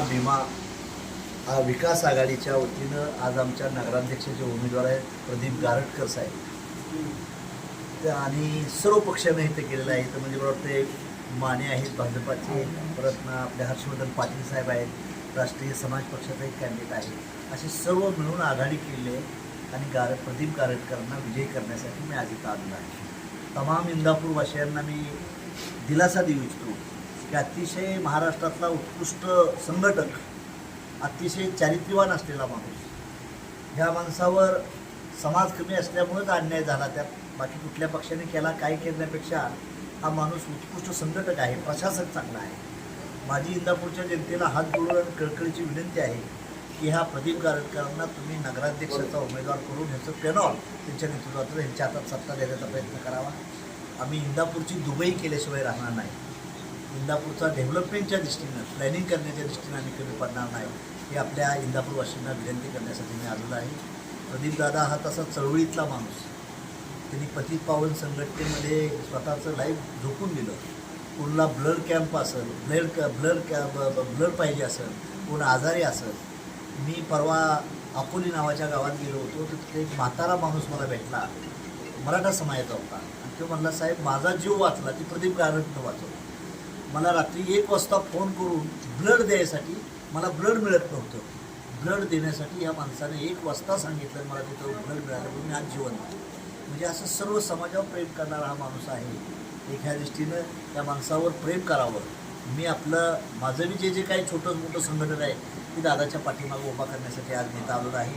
कृष्णा भीमा हा विकास आघाडीच्या वतीनं आज आमच्या नगराध्यक्षाचे उमेदवार आहेत प्रदीप गारटकर साहेब. त्या आणि सर्व पक्षाने इथे केलेलं आहे. तर म्हणजे मला वाटतं माने आहेत भाजपाचे परत ना आपले हर्षवर्धन पाटील साहेब आहेत राष्ट्रीय समाज पक्षाचा एक कॅन्डिडेट आहे. असे सर्व मिळून आघाडी केली आहे आणि गार प्रदीप गारटकरांना विजयी करण्यासाठी मी आज इथं आलेलो आहे. तमाम इंदापूरवासियांना मी दिलासा देऊ इच्छितो. की अतिशय महाराष्ट्रातला उत्कृष्ट संघटक अतिशय चारित्र्यवान असलेला माणूस. ह्या माणसावर समाज कमी असल्यामुळेच अन्याय झाला. त्यात बाकी कुठल्या पक्षाने केला काय करण्यापेक्षा हा माणूस उत्कृष्ट संघटक आहे प्रशासक चांगला आहे. माझी इंदापूरच्या जनतेला हात जोडून आणि कळकळीची विनंती आहे की ह्या प्रदीप गारटकरांना तुम्ही नगराध्यक्षाचा उमेदवार करून ह्याचं पेनॉल त्यांच्या नेतृत्वात ह्यांच्या हातात सत्ता देण्याचा प्रयत्न करावा. आम्ही इंदापूरची दुबई केल्याशिवाय राहणार नाही. इंदापूरचा डेव्हलपमेंटच्या दृष्टीनं प्लॅनिंग करण्याच्या दृष्टीनं आम्ही कमी पडणार नाही हे आपल्या इंदापूरवासींना विनंती करण्यासाठी मी आलेलो आहे. प्रदीपदादा हा तसा चळवळीतला माणूस. त्यांनी पतित पावन संघटनेमध्ये स्वतःचं लाईफ झोकून दिलं. कोणाला ब्लड कॅम्प असेल ब्लड ब्लड कॅम्प ब्लड पाहिजे असेल कोण आजारी असेल. मी परवा अकोली नावाच्या गावात गेलो होतो तर तिथे एक म्हातारा माणूस मला भेटला. मराठा समाजाचा होता. आणि तो म्हणला साहेब माझा जीव वाचला. ती प्रदीप गारटनं वाचवला. मला रात्री एक वाजता फोन करून ब्लड द्यायसाठी मला ब्लड मिळत नव्हतं. ब्लड देण्यासाठी या माणसाने एक वाजता सांगितलं मला तिथं ब्लड मिळालं म्हणून मी आज जीवन म्हणजे असं सर्व समाजावर प्रेम करणारा हा माणूस आहे. एका दृष्टीनं त्या माणसावर प्रेम करावं. मी आपलं माझं मी जे जे काही छोटं मोठं संघटन आहे ती दादाच्या पाठीमागं उभा करण्यासाठी आज नेता आलेलो आहे.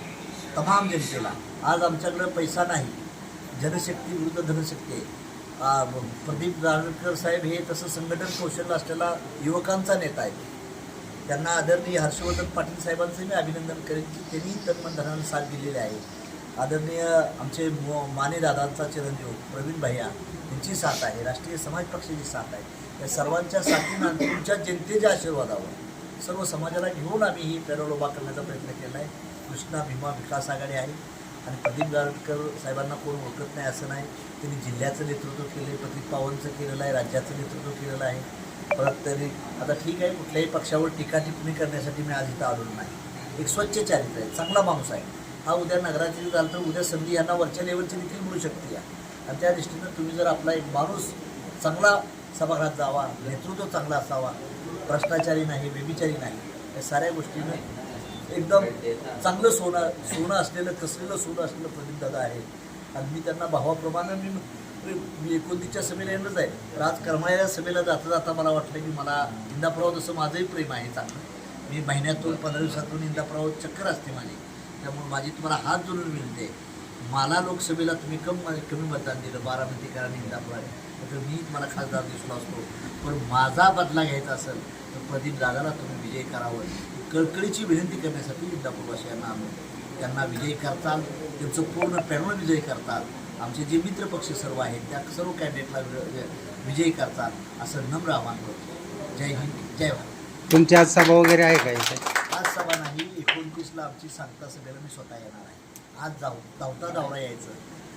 तमाम जनतेला. आज आमच्याकडं पैसा नाही. जनशक्ती विरुद्ध धनशक्ती आहे. प्रदीप गारटकर साहेब हे तसं संघटन कौशल्य असलेला युवकांचा नेता आहे त्यांना आदरणीय हर्षवर्धन पाटील साहेबांचं मी अभिनंदन करेन की त्यांनी तन्मधनानं साथ दिलेली आहे. आदरणीय आमचे माने दादांचा चिरंजीव प्रवीण भैया यांची साथ आहे. राष्ट्रीय समाज पक्षाची साथ आहे. या सर्वांच्या साथीनं तुमच्या जनतेच्या आशीर्वादावर सर्व समाजाला घेऊन आम्ही ही पेरोल उभा करण्याचा प्रयत्न केला आहे कृष्णा भीमा विकास आघाडी आहे. आणि प्रदीप गारडकर साहेबांना कोण ओळखत नाही असं नाही. त्यांनी जिल्ह्याचं नेतृत्व केलं आहे प्रदीप पावनचं केलेलं आहे राज्याचं नेतृत्व केलेलं आहे. परत तरी आता ठीक आहे कुठल्याही पक्षावर टीका टिप्पणी करण्यासाठी मी आज इथं आलेलो नाही. एक स्वच्छ चारित्र आहे चांगला माणूस आहे. हा उद्या नगरातील झाला तर उद्या संधी यांना वरच्या लेवलची देखील मिळू शकते आणि त्या दृष्टीनं तुम्ही जर आपला एक माणूस चांगला सभागृहात जावा नेतृत्व चांगला असावा भ्रष्टाचारी नाही व्यभिचारी नाही या साऱ्या गोष्टीनं एकदम चांगलं सोनं सोनं असलेलं कसलेलं सोनं असलेलं प्रदीप दादा आहे. आणि मी त्यांना भावाप्रमाणे मी मी एकोणतीसच्या सभेला येणंच आहे. तर आज करमाळ्या सभेला जाता जाता मला वाटलं की मला इंदापुराव जसं माझंही प्रेम आहे चांगलं. मी महिन्यातून पंधरा दिवसातून इंदापुराव चक्कर असते माझी. त्यामुळे माझी तुम्हाला हात जोडून आहे. मला लोकसभेला तुम्ही कम कमी मतदान दिलं बारामतीकरांनी इंदापूर आहे तर मी मला खासदार दिसलो असतो. पण माझा बदला घ्यायचा असेल तर प्रदीप दादाला तुम्ही विजय करावं. कळकळीची विनंती करण्यासाठी इंदापूरवासियांना आलो त्यांना विजयी करताल. त्यांचं पूर्ण पॅनल विजयी करताल. आमचे जे मित्र पक्ष सर्व आहेत त्या सर्व कॅन्डिडेटला विजयी करतात असं नम्र आव्हान करतो. जय हिंद जय भारत. तुमची आज सभा वगैरे आहे का इथे? आज सभा नाही. एकोणतीसला आमची सांगता सभेला मी स्वतः येणार आहे. आज जाऊ धावता धावता यायचं.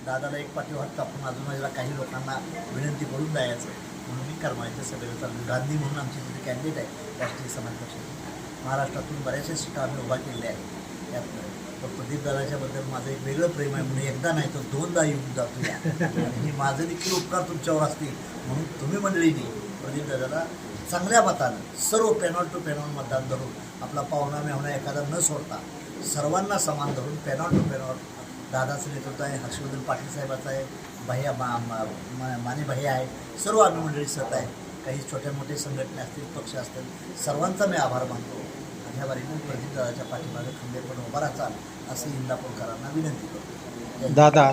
दादाला एक पाठी वाटतं आपण अजून माझ्या काही लोकांना विनंती करून जायचं म्हणून मी करमाळ्याच्या सभेला चाललो गांधी म्हणून आमचे तिथे कॅन्डिडेट आहे राष्ट्रीय समाज पक्षाचे. महाराष्ट्रातून बऱ्याचशा सीटा आम्ही उभा केलेल्या आहेत. यात तर प्रदीप दादाच्याबद्दल माझं एक वेगळं प्रेम आहे. म्हणून एकदा नाही तर दोनदा येऊन जातो या. आणि हे माझं देखील उपकार तुमच्यावर असतील. म्हणून तुम्ही मंडळीने प्रदीप दादाला चांगल्या मतानं सर्व पॅनॉल टू पॅनॉल मतदान धरून आपला पाहुणा मेहणा एखादा न सोडता सर्वांना समान धरून पॅनॉल टू पॅनॉल दादाचं नेतृत्व आहे हर्षवर्धन पाटील साहेबाचं आहे भैया मा मा- मा- माने भैया आहे सर्व आम्ही मंडळी सत आहे. काही छोट्या मोठे संघटना असतील पक्ष असतील सर्वांचा मी आभार मानतो. आणि ह्या बारीनं प्रदीप दादाच्या पाठीमागे खंबीरपणे उभा राहाल असं इंदापूरकरांना विनंती करतो. दादा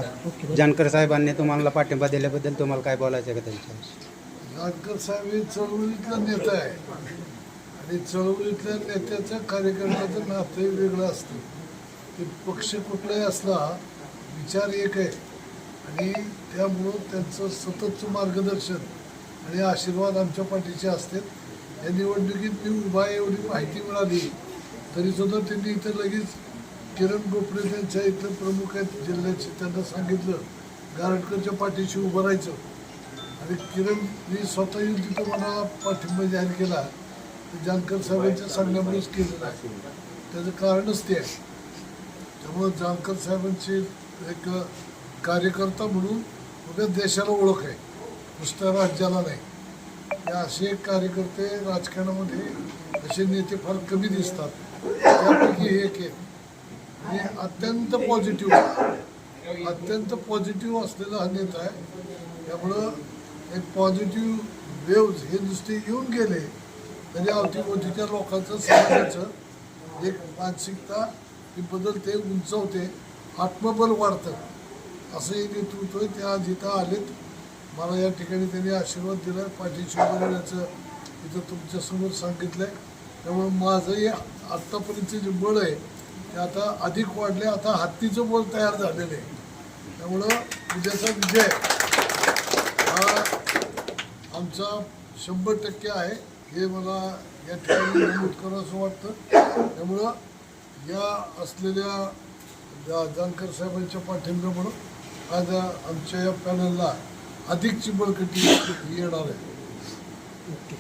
जानकर साहेबांनी तुम्हाला पाठिंबा दिल्याबद्दल तुम्हाला काय बोलायचं आहे का त्यांच्यावर जानकर साहेब हे चळवळीतला नेता आहे. आणि चळवळीतल्या नेत्याचं कार्यकर्त्याचं नातं वेगळं असतं. ते पक्ष कुठलाही असला विचार एक आहे. आणि त्यामुळं त्यांचं सततचं मार्गदर्शन आणि आशीर्वाद आमच्या पाठीचे असतात. या निवडणुकीत मी उभा एवढी माहिती मिळाली. तरीसुद्धा त्यांनी इथं लगेच किरण गोपरे त्यांच्या इथं प्रमुख आहेत जिल्ह्याचे त्यांना सांगितलं. गारटकरच्या पाठीशी उभं राहायचं. आणि किरण मी स्वतः येऊन तिथं मला पाठिंबा जाहीर केला. तर जानकर साहेबांच्या सांगण्यामुळेच केलेलं आहे. त्याचं कारणच ते आहे. त्यामुळं जानकर साहेबांची एक कार्यकर्ता म्हणून उद्या देशाला ओळख आहे. नुसत्या राज्याला नाही. हे असे कार्यकर्ते राजकारणामध्ये असे नेते फार कमी दिसतात. त्यापैकी हे एक आहे. आणि अत्यंत पॉझिटिव्ह अत्यंत पॉझिटिव्ह असलेला हा नेता आहे. त्यामुळं एक पॉझिटिव्ह वेव्ज हे नुसते येऊन गेले तरी अवतीभोवतीच्या लोकांचं समाजाचं एक मानसिकता ही बदलते उंचवते आत्मबल वाढतं. असं हे नेतृत्व त्या जिथं आज इथं आलेत मला या ठिकाणी त्यांनी आशीर्वाद दिला पाठीशी उभं राहण्याचं इथं तुमच्यासमोर सांगितलं आहे त्यामुळे माझं हे आत्तापर्यंतचे जे बळ आहे ते आता अधिक वाढले आता हत्तीचं बळ तयार झालेलं आहे. त्यामुळं विजयाचा विजय. हा आमचा शंभर टक्के आहे. हे मला या ठिकाणी नमूद करावंसं वाटतं. त्यामुळं या असलेल्या जा- जानकर साहेबांच्या पाठिंब्यामुळं आज आमच्या या पॅनलला अधिकची बळकटी येणार आहे ओके